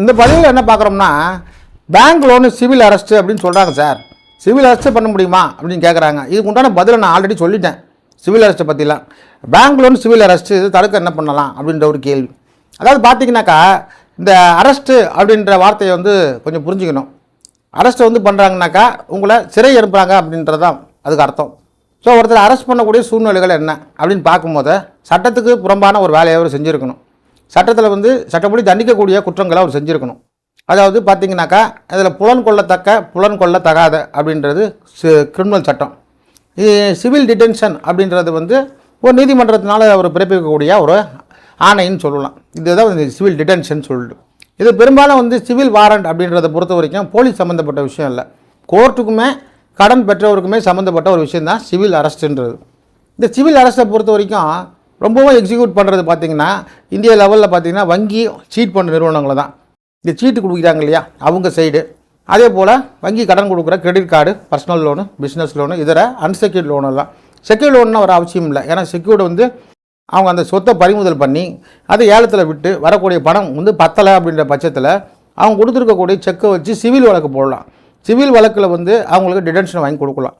இந்த பதிவில் என்ன பார்க்குறோம்னா பேங்க் லோனு சிவில் அரெஸ்ட் அப்படின்னு சொல்கிறாங்க சார் சிவில் அரெஸ்ட்டு பண்ண முடியுமா அப்படின்னு கேட்குறாங்க இதுக்கு உண்டான பதிலை நான் ஆல்ரெடி சொல்லிட்டேன். சிவில் அரெஸ்ட்டை பற்றிலாம் பேங்க் லோன் சிவில் அரெஸ்ட்டு இது தடுக்க என்ன பண்ணலாம் அப்படின்ற ஒரு கேள்வி. அதாவது பார்த்தீங்கன்னாக்கா இந்த அரெஸ்ட்டு அப்படின்ற வார்த்தையை வந்து கொஞ்சம் புரிஞ்சுக்கணும். அரெஸ்ட்டை வந்து பண்ணுறாங்கனாக்கா உங்களை சிறை அனுப்புகிறாங்க அப்படின்றது தான் அதுக்கு அர்த்தம். ஸோ ஒருத்தர் அரெஸ்ட் பண்ணக்கூடிய சூழ்நிலைகள் என்ன அப்படின்னு பார்க்கும்போது சட்டத்துக்கு புறம்பான ஒரு வேலையை அவர் செஞ்சுருக்கணும். சட்டத்தில் வந்து சட்டப்படி தண்டிக்கக்கூடிய குற்றங்களை அவர் செஞ்சுருக்கணும். அதாவது பார்த்தீங்கன்னாக்கா அதில் புலன் கொள்ளத்தக்க புலன் கொள்ளத்தகாத அப்படின்றது கிரிமினல் சட்டம். இது சிவில் டிடென்ஷன் அப்படின்றது வந்து ஒரு நீதிமன்றத்தினால் அவர் பிறப்பிக்கக்கூடிய ஒரு ஆணைன்னு சொல்லலாம். இதுதான் வந்து சிவில் டிடென்ஷன் சொல்லிட்டு. இது பெரும்பாலும் வந்து சிவில் வாரண்ட் அப்படின்றத பொறுத்த வரைக்கும் போலீஸ் சம்மந்தப்பட்ட விஷயம் இல்லை. கோர்ட்டுக்குமே கடன் பெற்றவருக்குமே சம்மந்தப்பட்ட ஒரு விஷயம் தான் சிவில் அரெஸ்ட்டுன்றது இந்த சிவில் அரெஸ்ட்டை பொறுத்த வரைக்கும் ரொம்பவும் எக்ஸிக்யூட் பண்ணுறது பார்த்தீங்கன்னா இந்திய லெவலில் பார்த்தீங்கன்னா வங்கி சீட் பண்ண நிறுவனங்களை தான். இந்த சீட்டு கொடுக்குறாங்க இல்லையா அவங்க சைடு அதே போல் வங்கி கடன் கொடுக்குற credit card personal loan business loan இதர அன்செக்யூர்ட் லோன் எல்லாம். செக்யூர்ட் லோன்னு ஒரு அவசியம் இல்லை. ஏன்னா செக்யூர்டு வந்து அவங்க அந்த சொத்தை பறிமுதல் பண்ணி அதை ஏலத்தில் விட்டு வரக்கூடிய பணம் வந்து பத்தலை அப்படின்ற பட்சத்தில் அவங்க கொடுத்துருக்கக்கூடிய செக்கை வச்சு சிவில் வழக்கு போடலாம். சிவில் வழக்கில் வந்து அவங்களுக்கு டிடென்ஷன் வாங்கி கொடுக்கலாம்.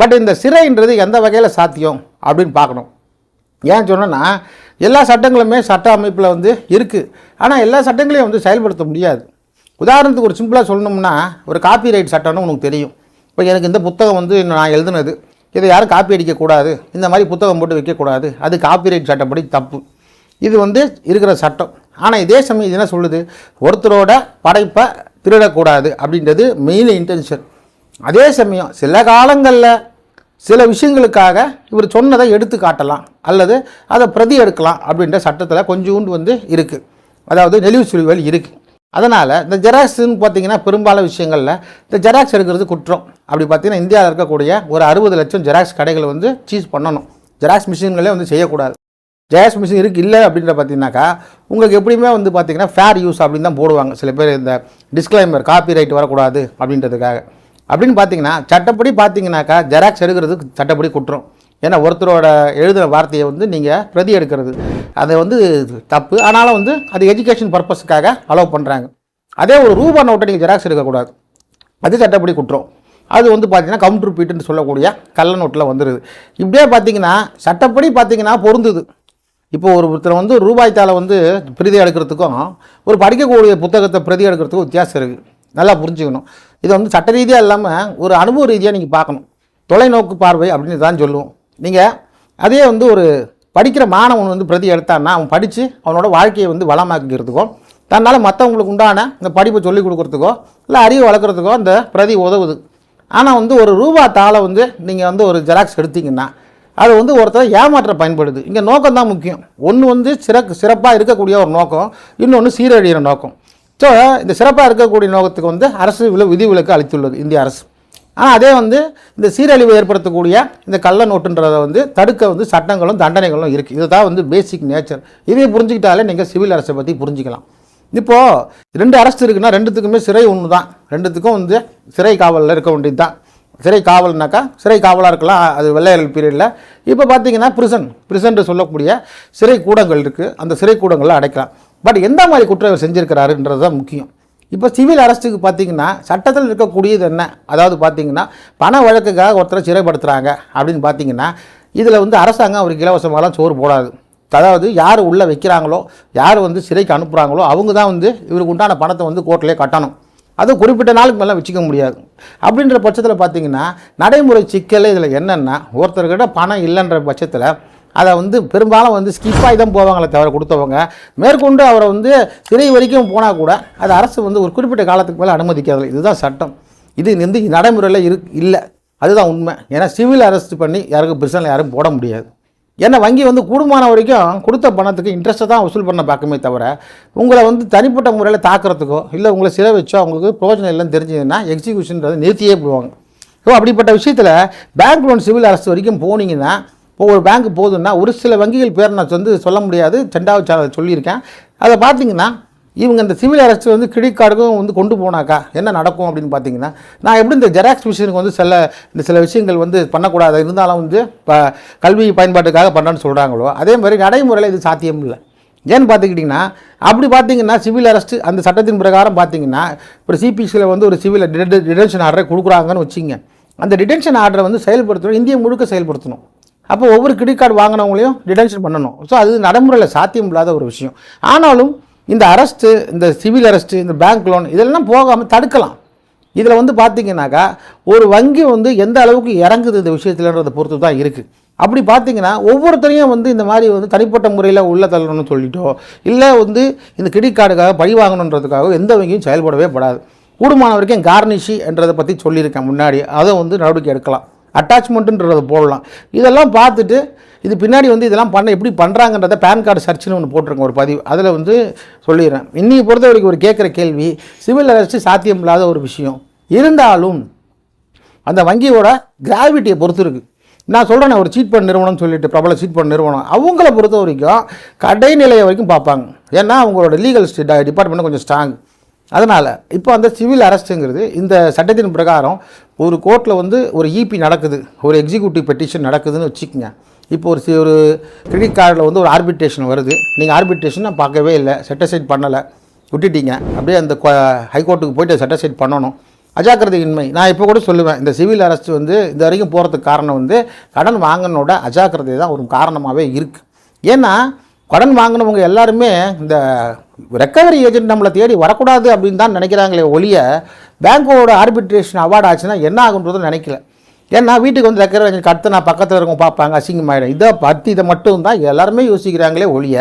பட் இந்த சிறைன்றது எந்த வகையில் சாத்தியம் அப்படின்னு பார்க்கணும். ஏன் சொன்னேன்னா எல்லா சட்டங்களுமே சட்ட அமைப்பில் வந்து இருக்குது ஆனால் எல்லா சட்டங்களையும் வந்து செயல்படுத்த முடியாது. உதாரணத்துக்கு ஒரு சிம்பிளாக சொல்லணும்னா ஒரு காப்பி ரைட் சட்டம்னு உனக்கு தெரியும். இப்போ எனக்கு இந்த புத்தகம் வந்து நான் எழுதுனது. இதை யாரும் காப்பி அடிக்கக்கூடாது இந்த மாதிரி புத்தகம் போட்டு வைக்கக்கூடாது அது காப்பிரைட் சட்டப்படி தப்பு. இது வந்து இருக்கிற சட்டம். ஆனால் இதே சமயம் இது என்ன சொல்லுது? ஒருத்தரோட படைப்பை திருடக்கூடாது அப்படின்றது மெயின் இன்டென்ஷன் அதே சமயம் சில காலங்களில் சில விஷயங்களுக்காக இவர் சொன்னதை எடுத்து காட்டலாம் அல்லது அதை பிரதி எடுக்கலாம் அப்படின்ற சட்டத்தில் கொஞ்சோண்டு வந்து இருக்குது அதாவது நெளிவு சுழிவுகள் இருக்குது அதனால் இந்த ஜெராக்ஸ்னு பார்த்தீங்கன்னா பெரும்பாலான விஷயங்களில் இந்த ஜெராக்ஸ் எடுக்கிறது குற்றம். அப்படி பார்த்தீங்கன்னா இந்தியாவில் இருக்கக்கூடிய ஒரு அறுபது லட்சம் ஜெராக்ஸ் கடைகளை வந்து சீஸ் பண்ணணும். ஜெராக்ஸ் மிஷின்களே வந்து செய்யக்கூடாது. ஜெராக்ஸ் மிஷின் இருக்குது இல்லை அப்படின்ற பார்த்தீங்கன்னாக்கா உங்களுக்கு எப்படியுமே வந்து பார்த்தீங்கன்னா ஃபேர் யூஸ் அப்படின்னு தான் போடுவாங்க. சில பேர் இந்த டிஸ்க்ளைமர் காப்பி ரைட் வரக்கூடாது அப்படின்றதுக்காக. அப்படின்னு பார்த்தீங்கன்னா சட்டப்படி பார்த்தீங்கன்னாக்கா ஜெராக்ஸ் எடுக்கிறதுக்கு சட்டப்படி குற்றம். ஏன்னா ஒருத்தரோட எழுதுகிற வார்த்தையை வந்து நீங்கள் பிரதி எடுக்கிறது. அதை வந்து தப்பு. ஆனாலும் வந்து அது எஜுகேஷன் பர்பஸுக்காக அலோவ் பண்ணுறாங்க அதே ஒரு ரூபா நோட்டை நீங்கள் ஜெராக்ஸ் எடுக்கக்கூடாது. அது சட்டப்படி குற்றம். அது வந்து பார்த்தீங்கன்னா கவுண்டர் பீட்டுன்னு சொல்லக்கூடிய கள்ள நோட்டில் வந்துடுது இப்படியே பார்த்தீங்கன்னா சட்டப்படி பார்த்தீங்கன்னா பொருந்துது. இப்போ ஒரு ஒருத்தர் வந்து ரூபாய்த்தால் ரூபாய் தாளை வந்து பிரதி எடுக்கிறதுக்கும் ஒரு படிக்கக்கூடிய புத்தகத்தை பிரதி எடுக்கிறதுக்கும் வித்தியாசம் இருக்குது நல்லா புரிஞ்சுக்கணும். இதை வந்து சட்ட ரீதியாக இல்லாமல் ஒரு அனுபவ ரீதியாக நீங்கள் பார்க்கணும். தொலைநோக்கு பார்வை அப்படின்னு தான் சொல்லுவோம். நீங்கள் அதே வந்து ஒரு படிக்கிற மாணவன் வந்து பிரதி எடுத்தான்னா அவன் படித்து அவனோட வாழ்க்கையை வந்து வளமாக்கிக்கிறதுக்கோ தன்னால் மற்றவங்களுக்கு உண்டான இந்த படிப்பை சொல்லிக் கொடுக்குறதுக்கோ இல்லை அறிவு வளர்க்குறதுக்கோ அந்த பிரதி உதவுது. ஆனால் வந்து ஒரு ரூபா தாளை வந்து நீங்கள் வந்து ஒரு ஜெராக்ஸ் எடுத்தீங்கன்னா அது வந்து ஒருத்தர் ஏமாற்ற பயன்படுது. இங்கே நோக்கம் தான் முக்கியம். ஒன்று வந்து சிறக்கு சிறப்பாக இருக்கக்கூடிய ஒரு நோக்கம் இன்னொன்று சீரழிகிற நோக்கம். ஸோ இந்த சிறப்பாக இருக்கக்கூடிய நோக்கத்துக்கு வந்து அரசு வில விதிவிலக்கு அளித்துள்ளது இந்திய அரசு. ஆனால் அதே வந்து இந்த சீரழிவை ஏற்படுத்தக்கூடிய இந்த கள்ள நோட்டுன்றதை வந்து தடுக்க வந்து சட்டங்களும் தண்டனைகளும் இருக்குது இதுதான் வந்து பேசிக் நேச்சர் இதை புரிஞ்சுக்கிட்டாலே நீங்கள் சிவில் அரசை பற்றி புரிஞ்சுக்கலாம். இப்போது ரெண்டு அரசு இருக்குன்னா ரெண்டுத்துக்குமே சிறை ஒன்று தான் ரெண்டுத்துக்கும் வந்து சிறை காவலில் இருக்க வேண்டியது தான் சிறை காவல்னாக்கா சிறை காவலாக இருக்கலாம் அது வெள்ளையர்கள் பீரியடில் இப்போ பார்த்தீங்கன்னா பிரிசன் பிரிசன் சொல்லக்கூடிய சிறை கூடங்கள் இருக்குது அந்த சிறை கூடங்களில் அடைக்கலாம். பட் எந்த மாதிரி குற்றம் இவர் தான் முக்கியம். இப்போ சிவில் அரசுக்கு பார்த்தீங்கன்னா சட்டத்தில் இருக்கக்கூடியது என்ன? அதாவது பார்த்தீங்கன்னா பண வழக்குக்காக ஒருத்தரை சிறைப்படுத்துகிறாங்க அப்படின்னு பார்த்தீங்கன்னா இதில் வந்து அரசாங்கம் அவருக்கு இலவசமாகலாம் சோறு போடாது. அதாவது யார் உள்ளே வைக்கிறாங்களோ யார் வந்து சிறைக்கு அனுப்புகிறாங்களோ அவங்க தான் வந்து இவருக்கு உண்டான பணத்தை வந்து கோர்ட்லேயே கட்டணும். அதுவும் குறிப்பிட்ட நாளுக்கு மேலே வச்சுக்க முடியாது. அப்படின்ற பட்சத்தில் பார்த்தீங்கன்னா நடைமுறை சிக்கல் இதில் என்னென்னா ஒருத்தர்கிட்ட பணம் இல்லைன்ற பட்சத்தில் அதை வந்து பெரும்பாலும் வந்து ஸ்கிப்பாகி தான் போவாங்களே தவிர கொடுத்தவங்க. மேற்கொண்டு அவரை வந்து சிறை வரைக்கும் போனால் கூட அது அரசு வந்து ஒரு குறிப்பிட்ட காலத்துக்கு மேலே அனுமதிக்காது இதுதான் சட்டம். இது வந்து நடைமுறையில் இரு இல்லை. அதுதான் உண்மை. ஏன்னா சிவில் அரெஸ்ட் பண்ணி யாருக்கும் பிரச்சனை யாரும் போட முடியாது. ஏன்னா வங்கி வந்து கூடுமான வரைக்கும் கொடுத்த பணத்துக்கு இன்ட்ரெஸ்ட்டை தான் வசூல் பண்ண பார்க்குமே தவிர உங்களை வந்து தனிப்பட்ட முறையில் தாக்குறதுக்கோ இல்லை உங்களை சிறை வச்சோ அவங்களுக்கு பிரயோஜனம் இல்லைன்னு தெரிஞ்சதுன்னா எக்ஸிக்யூஷன்றதை நிறுத்தியே போடுவாங்க. ஸோ அப்படிப்பட்ட விஷயத்தில் பேங்க் லோன் சிவில் அரசு வரைக்கும் போனீங்கன்னா இப்போ ஒரு பேங்க் போகுதுன்னா ஒரு சில வங்கிகள் பேர் நான் வந்து சொல்ல முடியாது ரெண்டாவது சேனல் சொல்லியிருக்கேன். அதை பார்த்தீங்கன்னா இவங்க இந்த சிவில் அரெஸ்ட் வந்து கிரெடிட் கார்டுக்கும் வந்து கொண்டு போனாக்கா என்ன நடக்கும் அப்படின்னு பார்த்தீங்கன்னா நான் எப்படி இந்த ஜெராக்ஸ் மிஷினுக்கு வந்து சில இந்த சில விஷயங்கள் வந்து பண்ணக்கூடாது இருந்தாலும் வந்து இப்போ கல்வி பயன்பாட்டுக்காக பண்ணுறேன்னு சொல்கிறாங்களோ அதே மாதிரி நடைமுறையில் இது சாத்தியம் இல்லை. ஏன்னு பார்த்துக்கிட்டிங்கன்னா அப்படி பார்த்தீங்கன்னா சிவில் அரெஸ்ட் அந்த சட்டத்தின் பிரகாரம் பார்த்தீங்கன்னா இப்போ சிபிசியில் வந்து ஒரு சிவில் டிடென்ஷன் ஆர்டரை கொடுக்குறாங்கன்னு வச்சுங்க அந்த டிடென்ஷன் ஆர்டரை வந்து செயல்படுத்தணும் இந்தியா முழுக்க செயல்படுத்தணும். அப்போ ஒவ்வொரு கிரெடிட் கார்டு வாங்கினவங்களையும் டிடென்ஷன் பண்ணணும். ஸோ அது நடைமுறையில் சாத்தியம் இல்லாத ஒரு விஷயம். ஆனாலும் இந்த அரெஸ்ட்டு இந்த சிவில் அரெஸ்ட்டு இந்த பேங்க் லோன் இதெல்லாம் போகாமல் தடுக்கலாம். இதில் வந்து பார்த்தீங்கன்னாக்கா ஒரு வங்கி வந்து எந்த அளவுக்கு இறங்குது இந்த விஷயத்துலன்றதை பொறுத்து தான் இருக்குது அப்படி பார்த்தீங்கன்னா ஒவ்வொருத்தரையும் வந்து இந்த மாதிரி வந்து தனிப்பட்ட முறையில் உள்ள தள்ளணும்னு சொல்லிட்டோ இல்லை வந்து இந்த கிரெடிட் கார்டுக்காக பழி வாங்கணுன்றதுக்காக எந்த வங்கியும் செயல்படவே படாது. கூடுமான வரைக்கும் கார்னிஷி என்றதை பற்றி சொல்லியிருக்கேன் முன்னாடி. அதை வந்து நடவடிக்கை எடுக்கலாம். அட்டாச்மெண்ட்டுன்றதை போடலாம். இதெல்லாம் பார்த்துட்டு இது பின்னாடி வந்து இதெல்லாம் பண்ண எப்படி பண்ணுறாங்கன்றத பேன் கார்டு சர்ச்சுன்னு ஒன்று போட்டிருக்கோம் ஒரு பதிவு. அதில் வந்து சொல்லிடுறேன். இன்னைக்கு பொறுத்த வரைக்கும் ஒரு கேட்குற கேள்வி சிவில் அரெஸ்ட் சாத்தியம் இல்லாத ஒரு விஷயம். இருந்தாலும் அந்த வங்கியோட கிராவிட்டியை பொறுத்து இருக்குது நான் சொல்கிறேன் ஒரு சீட் பண்ண நிறுவனம் சொல்லிட்டு பிரபல சீட் பண்ண நிறுவனம். அவங்கள பொறுத்த வரைக்கும் கடைநிலையை வரைக்கும் பார்ப்பாங்க. ஏன்னா அவங்களோட லீகல் டிபார்ட்மெண்ட் கொஞ்சம் ஸ்ட்ராங் அதனால் இப்போ அந்த சிவில் அரெஸ்ட்டுங்கிறது இந்த சட்டத்தின் பிரகாரம் ஒரு கோர்ட்டில் வந்து ஒரு இபி நடக்குது ஒரு எக்ஸிக்யூட்டிவ் பெட்டிஷன் நடக்குதுன்னு வச்சுக்கோங்க. இப்போ ஒரு சி- ஒரு கிரெடிட் கார்டில் வந்து ஒரு ஆர்பிட்ரேஷன் வருது. நீங்கள் ஆர்பிட்ரேஷன் நான் பார்க்கவே இல்லை செட்டசைட் பண்ணலை விட்டுட்டீங்க. அப்படியே அந்த ஹைகோர்ட்டுக்கு போயிட்டு செட்டசைட் பண்ணணும். அஜாக்கிரதையின்மை. நான் இப்போ கூட சொல்லுவேன் இந்த சிவில் அரெஸ்ட் வந்து இது வரைக்கும் போகிறதுக்கு காரணம் வந்து கடன் வாங்கினோட அஜாக்கிரதை தான் ஒரு காரணமாகவே இருக்குது ஏன்னா கடன் வாங்கினவங்க எல்லாருமே இந்த ரெக்கவரி ஏஜென்ட் நம்மளை தேடி வரக்கூடாது அப்படின்னு தான் நினைக்கிறாங்களே ஒழிய பேங்க்கோட ஆர்பிட்ரேஷன் அவார்டு ஆச்சுன்னா என்ன ஆகுன்றதும் நினைக்கல. ஏன்னா வீட்டுக்கு வந்து ரெக்கவரி ஏஜென்ட் அடுத்து நான் பக்கத்தில் இருக்கும் பார்ப்பாங்க அசிங்கமாயிடும். இதை பற்றி இதை மட்டும் தான் எல்லாருமே யோசிக்கிறாங்களே ஒழிய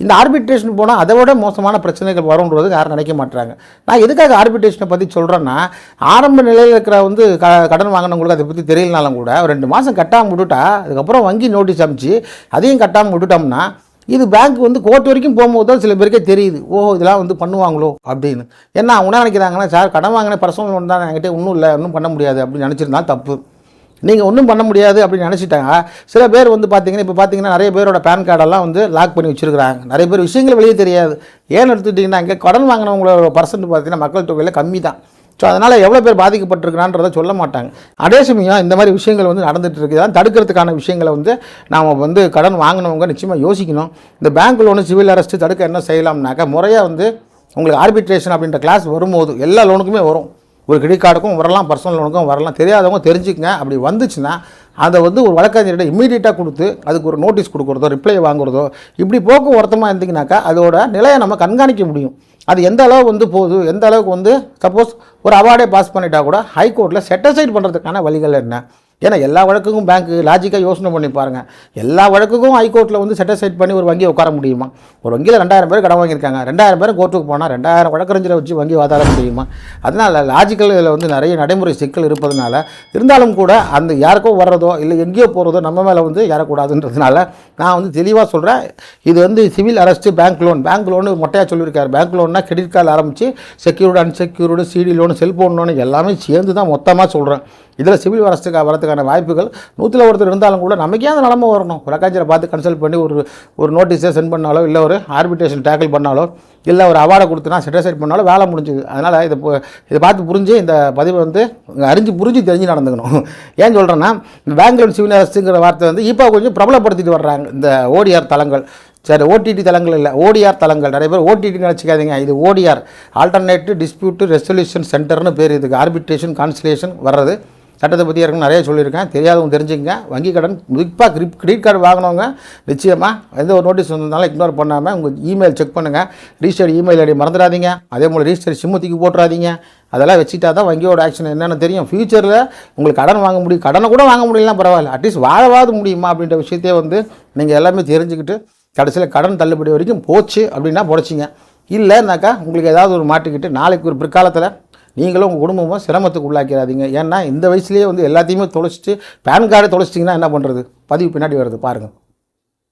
இந்த ஆர்பிட்ரேஷன் போனால் அதை விட மோசமான பிரச்சனைகள் வரும்ன்றது யாரும் நினைக்க மாட்டாங்க நான் எதுக்காக ஆர்பிட்ரேஷனை பற்றி சொல்கிறேன்னா ஆரம்ப நிலையில் இருக்கிற வந்து க கடன் வாங்கினவங்களுக்கு அதை பற்றி தெரியலனாலும் கூட ரெண்டு மாதம் கட்டாமல் விட்டுட்டா அதுக்கப்புறம் வங்கி நோட்டீஸ் அனுப்பிச்சு அதையும் கட்டாமல் விட்டுட்டோம்னா இது பேங்க் வந்து கோர்ட் வரைக்கும் போகும்போது தான் சில பேருக்கே தெரியுது. ஓ இதெல்லாம் வந்து பண்ணுவாங்களோ அப்படின்னு. ஏன்னா அவங்க என்ன நினைக்கிறாங்கன்னா சார் கடன் வாங்கின பர்சனல் லோன் தான் என்கிட்ட ஒன்றும் இல்லை ஒன்றும் பண்ண முடியாது அப்படின்னு நினச்சிருந்தா தப்பு. நீங்கள் ஒன்றும் பண்ண முடியாது அப்படின்னு நினச்சிட்டாங்க. சில பேர் வந்து பார்த்தீங்கன்னா இப்போ பார்த்தீங்கன்னா நிறைய பேரோட பேன் கார்டெல்லாம் வந்து லாக் பண்ணி வச்சுருக்கிறாங்க. நிறைய பேர் விஷயங்கள் வெளியே தெரியாது. ஏன்னு எடுத்துக்கிட்டிங்கன்னா இங்கே கடன் வாங்கினவங்களோட பர்சன்ட் பார்த்தீங்கன்னா மக்கள் தொகையில் கம்மி தான். ஸோ அதனால் எவ்வளோ பேர் பாதிக்கப்பட்டிருக்கிறான்றதை சொல்ல மாட்டாங்க. அதே சமயம் இந்த மாதிரி விஷயங்கள் வந்து நடந்துகிட்டு இருக்குது தான் தடுக்கிறதுக்கான விஷயங்களை வந்து நாம் வந்து கடன் வாங்கினவங்க நிச்சயமாக யோசிக்கணும். இந்த பேங்க் லோனு சிவில் அரெஸ்ட்டு தடுக்க என்ன செய்யலாம்னாக்கா முறையாக வந்து உங்களுக்கு ஆர்பிட்ரேஷன் அப்படின்ற கிளாஸ் வரும்போது எல்லா லோனுக்குமே வரும். ஒரு கிரெடிட் கார்டுக்கும் வரலாம் பர்சனல் லோனுக்கும் வரலாம். தெரியாதவங்க தெரிஞ்சுக்கங்க. அப்படி வந்துச்சுன்னா அதை வந்து ஒரு வழக்கறிஞர்கிட்ட இம்மீடியட்டாக கொடுத்து அதுக்கு ஒரு நோட்டீஸ் கொடுக்குறதோ ரிப்ளை வாங்குறதோ இப்படி போக்குவரத்தமாக இருந்தீங்கனாக்கா அதோட நிலையை நம்ம கண்காணிக்க முடியும். அது எந்த அளவு வந்து போகுது எந்த அளவுக்கு வந்து சப்போஸ் ஒரு அவார்டே பாஸ் பண்ணிட்டா கூட ஹைகோர்ட்டில் செட்டசைட் பண்ணுறதுக்கான வழிகள் என்ன? ஏன்னா எல்லா வழக்குக்கும் பேங்க்கு லாஜிக்காக யோசனை பண்ணி பாருங்கள் எல்லா வழக்குக்கும் ஹைகோர்ட்டில் வந்து செட்டிஸ்ஃபைட் பண்ணி ஒரு வங்கியை உட்கார முடியுமா? ஒரு வங்கியில் ரெண்டாயிரம் பேர் கடன் வாங்கியிருக்காங்க. ரெண்டாயிரம் பேர் கோர்ட்டுக்கு போனால் ரெண்டாயிரம் வழக்கறிஞரை வச்சு வங்கி வாதாட முடியுமா? அதனால் லாஜிக்கல் இதில் வந்து நிறைய நடைமுறை சிக்கல் இருப்பதனால இருந்தாலும் கூட அந்த யாருக்கோ வர்றதோ இல்லை எங்கேயோ போகிறதோ நம்ம மேலே வந்து ஏறக்கூடாதுன்றதுனால நான் வந்து தெளிவாக சொல்கிறேன் இது வந்து civil arrest bank loan bank loan மொட்டையாக சொல்லியிருக்காரு. பேங்க் லோன்னா கிரெடிட் கார்டு ஆரம்பித்து secured unsecured CD loan cellphone loan எல்லாமே சேர்ந்து தான் மொத்தமாக சொல்கிறேன் இதில் சிவில் வரத்துக்கு வரதுக்கான வாய்ப்புகள் நூற்றில் ஒருத்தர் இருந்தாலும் கூட நமக்கே அந்த நிலமை வரணும். வழக்காட்சியரை பார்த்து கன்சல்ட் பண்ணி ஒரு ஒரு நோட்டீஸை சென்ட் பண்ணாலோ இல்லை ஒரு ஆர்பிட்ரேஷன் டேக்கிள் பண்ணாலோ இல்லை ஒரு அவார்டை கொடுத்துனா செட்டிஸ்ஃபைட் பண்ணாலும் வேலை முடிஞ்சுது. அதனால் இதை இதை பார்த்து புரிஞ்சு இந்த பதிவை வந்து அறிஞ்சு புரிஞ்சு தெரிஞ்சு நடந்துக்கணும். ஏன் சொல்கிறேன்னா இந்த பேங்க் சிவில் வார்த்தை வந்து இப்போ கொஞ்சம் பிரபலப்படுத்திட்டு வர்றாங்க இந்த ஓடிஆர் தளங்கள். சரி ஓடிடி தளங்கள் இல்லை ஓடிஆர் தளங்கள். நிறைய பேர் ஓடிடி நினச்சிக்காதீங்க. இது ஓடிஆர் ஆல்டர்னேட்டிவ் டிஸ்பியூட் ரெசல்யூஷன் சென்டர்னு பேர் இதுக்கு. ஆர்பிட்ரேஷன் கான்சிலேஷன் வர்றது. சட்டத்தை பற்றி ஏற்கனவே நிறைய சொல்லியிருக்கேன். தெரியாதவங்க தெரிஞ்சுக்கங்க. வங்கி கடன் குறிப்பாக கிரிப் கிரெடிட் கார்டு வாங்கினவங்க நிச்சயமாக எந்த ஒரு நோட்டீஸ் வந்ததுனால இக்னோர் பண்ணாமல் உங்கள் இமெயில் செக் பண்ணுங்கள் ரிஜிஸ்டர்ட் இமெயில் ஐடி மறந்துடாதீங்க. அதே போல் ரிஜிஸ்டர் சிம்மு தூக்கி போட்டுறாதீங்க. அதெல்லாம் வச்சுட்டா தான் வங்கியோட ஆக்ஷன் என்னென்னு தெரியும். ஃப்யூச்சரில் உங்களுக்கு கடன் வாங்க முடியும் கடனை கூட வாங்க முடியலாம் பரவாயில்ல. அட்லீஸ்ட் வாழவாது முடியுமா அப்படின்ற விஷயத்தையே வந்து நீங்கள் எல்லாமே தெரிஞ்சுக்கிட்டு கடைசியில் கடன் தள்ளுபடி வரைக்கும் போச்சு அப்படின்னா புடச்சிங்க. இல்லைனாக்கா உங்களுக்கு ஏதாவது ஒரு மாட்டிக்கிட்டு நாளைக்கு ஒரு பிற்காலத்தில் நீங்களும் உங்கள் குடும்பமும் சிரமத்துக்கு உள்ளாக்கிறாதீங்க. ஏன்னா இந்த வயசுலேயே வந்து எல்லாத்தையுமே தொலைச்சிட்டு பேன் கார்டை தொலைச்சிட்டிங்கன்னா என்ன பண்ணுறது பதிவு பின்னாடி வருது பாருங்கள்